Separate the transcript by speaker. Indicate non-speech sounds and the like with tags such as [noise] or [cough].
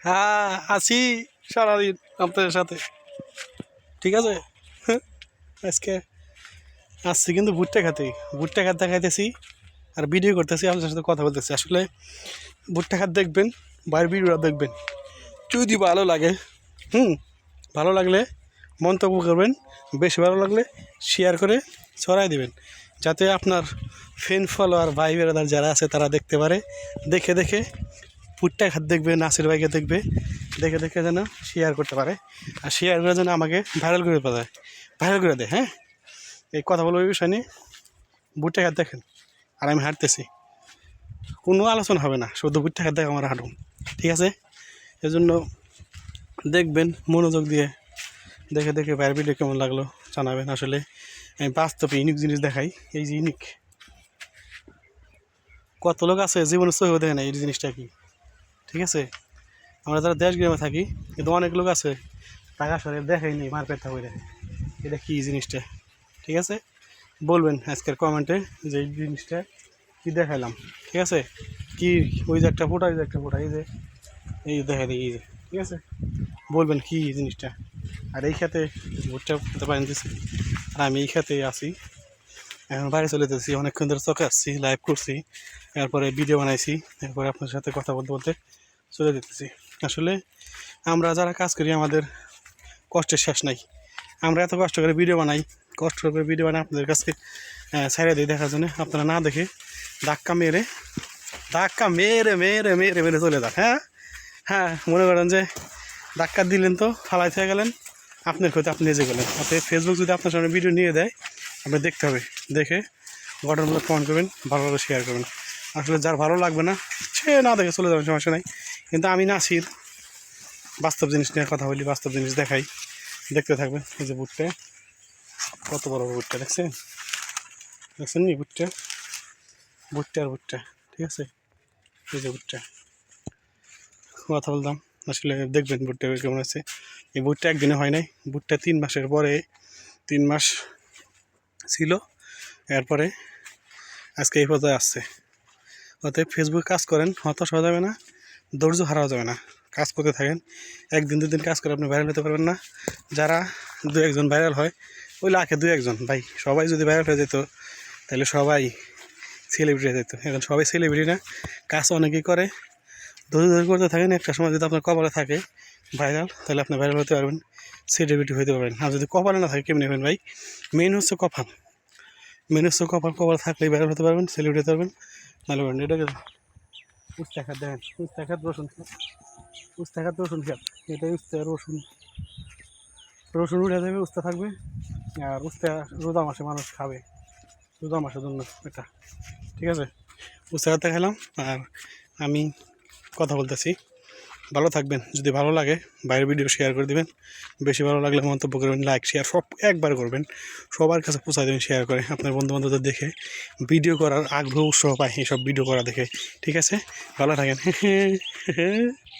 Speaker 1: হ্যাঁ আছি সারাদিন আপনাদের সাথে। ঠিক আছে? হ্যাঁ, আজকে আসছি কিন্তু ভুট্টা খাতে। ভুট্টা খাত দেখাইতেছি আর ভিডিও করতেছি আপনাদের সাথে কথা বলতেছি। আসলে ভুট্টা খাত দেখবেন বাইরের ভিডিওটা দেখবেন। যদি ভালো লাগে হুম ভালো লাগলে মন্তব্য করবেন বেশি ভালো লাগলে শেয়ার করে ছড়াই দিবেন। যাতে আপনার ফ্রেন্ড ফলোয়ার ভাই বেড়াদার যারা আছে তারা দেখতে পারে। দেখে দেখে ভুট্টা খাত দেখবে নাসির ভাইকে দেখবে, দেখে দেখে যেন শেয়ার করতে পারে। আর শেয়ার করে যেন আমাকে ভাইরাল করে দেয় ভাইরাল করে দেয় হ্যাঁ? এই কথা বলব বিষয় নিয়ে ভুট্টা খাত দেখেন, আর আমি হাঁটতেছি। কোনো আলোচনা হবে না, শুধু ভুট্টা খাত দেখে আমার হাঁটুন ঠিক আছে? এজন্য দেখবেন, মনোযোগ দিয়ে দেখে দেখে বাইরের ভিডিও কেমন লাগল জানাবেন আসলে। আমি বাস্তবে ইউনিক জিনিস দেখাই, এই যে ইউনিক কত লোক আছে, জীবনে সহি দেখে না এই জিনিসটা কি? ঠিক আছে? আমরা যারা দেশ গ্রামে থাকি, কিন্তু অনেক লোক আছে, টাকা সরে দেখাইনি মারপেট থাকবে দেখে এটা কী জিনিসটা? ঠিক আছে? বলবেন আজকের কমেন্টে যে এই জিনিসটা কী দেখাইলাম। ঠিক আছে? কি ওই যে একটা ফোটা ওই যে একটা ফোটা, এই যে, এই দেখা দিই, এই যে। ঠিক আছে? বলবেন কি জিনিসটা? আর এই খাতে ভুট্টা খেতে পারেন আর আমি এই খাতে আছি। এখন বাইরে চলে যেতেছি অনেকক্ষণ ধরে চোখে আসছি লাইভ করছি, এরপরে ভিডিও বানাইছি, এরপরে আপনার সাথে কথা বলতে বলতে চলে যেতেছি। আসলে আমরা যারা কাজ করি, আমাদের কষ্টের শেষ নাই। আমরা এত কষ্ট করে ভিডিও বানাই, কষ্ট করে ভিডিও বানাই আপনাদের কাছে ছেড়ে দিই দেখার জন্য। আপনারা না দেখে ধাক্কা মেরে ধাক্কা মেরে মেরে মেরে মেরে চলে যান হ্যাঁ? হ্যাঁ মনে করেন যে ধাক্কা দিলেন তো ফালাই থেকে গেলেন, আপনার ক্ষতি আপনি নিজে গেলেন অতএব ফেসবুক যদি আপনার সামনে ভিডিও নিয়ে দেয় আপনি দেখতে হবে। দেখে ঘটনাগুলো কমেন্ট করবেন, ভালোভাবে শেয়ার করবেন। আসলে যার ভালো লাগবে না, সে না দেখে চলে যাবেন সমস্যা নাই। কিন্তু আমি নাসির, বাস্তব জিনিস নিয়ে কথা বলি, বাস্তব জিনিস দেখাই। দেখতে থাকবেন এই যে বুটটা কত বড় বড় বুটটা দেখছেন? দেখছেন নি বুটটা বুটটা আর বুটটা ঠিক আছে? এই যে বুটটা কথা বলতাম আসলে দেখবেন বুটটা কেমন আছে এই বুটটা একদিনে হয় নাই। বুটটা তিন মাসের পরে, তিন মাস ছিল। এরপরে আজকে এই পর্যায়ে আসছে। অতএব ফেসবুকে কাজ করেন, হতাশ হওয়া যাবে না, ধৈর্য হারাও যাবে না। কাজ করতে থাকেন, একদিন দুদিন কাজ করে আপনি ভাইরাল হতে পারবেন না। যারা দু একজন ভাইরাল হয়, ওই লাখে দু একজন। ভাই, সবাই যদি ভাইরাল হয়ে যেত, তাহলে সবাই সেলিব্রিটি হয়ে যেত। এখন সবাই সেলিব্রিটি না, কাজ অনেকেই করে। ধরে ধরে করতে থাকেন, একটা সময় যদি আপনার কপালে থাকে ভাইরাল তাহলে আপনি ভাইরাল হতে পারবেন সেলিব্রিটি হতে পারবেন। আর যদি কপালে না থাকে, কেমনি হবেন ভাই? মেন হচ্ছে কপাল। মেন হচ্ছে কপাল কপাল থাকলেই ভাইরাল হতে পারবেন সেলিব্রিটি হতে পারবেন নাহলে পারবেন এটাকে উস্তা খাত দেখেন উস্তা খাত রসুন। উস্তা রসুন খাত। এটাই উস্তা রসুন। রসুন উঠে যাবে, উস্তা থাকবে। আর উস্তা রোজা মাসে মানুষ খাবে। রোজা মাসের জন্য এটা। ঠিক আছে? উস্তা খাত খেলাম, আর আমি কথা বলতেছি। ভালো থাকবেন। যদি ভালো লাগে, বাইরের ভিডিও শেয়ার করে দেবেন। বেশি ভালো লাগলে মন্তব্য করবেন লাইক শেয়ার সব একবার করবেন। সবার কাছে পৌঁছায় দেবেন শেয়ার করে, আপনার বন্ধুবান্ধবদের দেখে। ভিডিও করার আগ্রহ, উৎসাহ পায় এইসব ভিডিও করা দেখে। ঠিক আছে? ভালো থাকেন। [laughs]